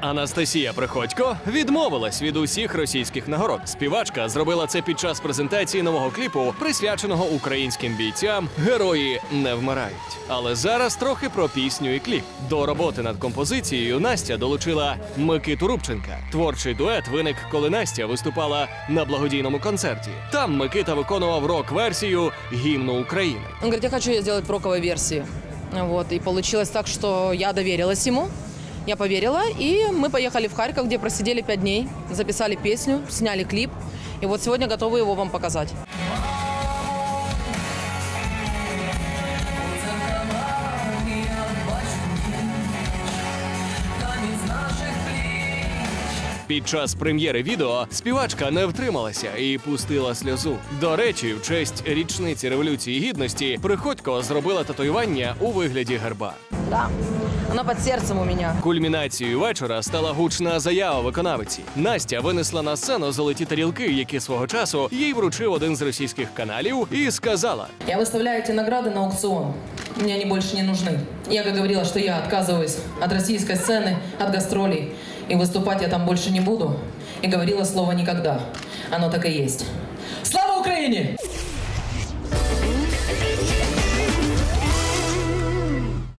Анастасія Приходько відмовилась від усіх російських нагород. Співачка зробила це під час презентації нового кліпу, присвяченого українським бійцям. Герої не вмирають. Але зараз трохи про пісню і кліп. До роботи над композицією Настя долучила Микиту Рубченка. Творчий дует виник, коли Настя виступала на благодійному концерті. Там Микита виконував рок-версію гімну України. Он говорит, я хочу сделать в роковой версии. Вот, и получилось так, что я доверилась ему, я поверила, и мы поехали в Харьков, где просидели пять дней, записали песню, сняли клип, и вот сегодня готовы его вам показать. Під час прем'єри відео співачка не втрималася і пустила сльозу. До речі, в честь річниці революції гідності Приходько зробила татуювання у вигляді герба. Да, она под сердцем у меня. Кульмінацією вечора стала гучна заява виконавиці. Настя винесла на сцену золоті тарілки, які свого часу їй вручив один з російських каналів, і сказала: Я выставляю эти награды на аукцион. Мне они больше не нужны. Я как говорила, что я отказываюсь от российской сцены, от гастролей. И выступать я там больше не буду. И говорила слово «никогда». Оно так и есть. Слава Украине!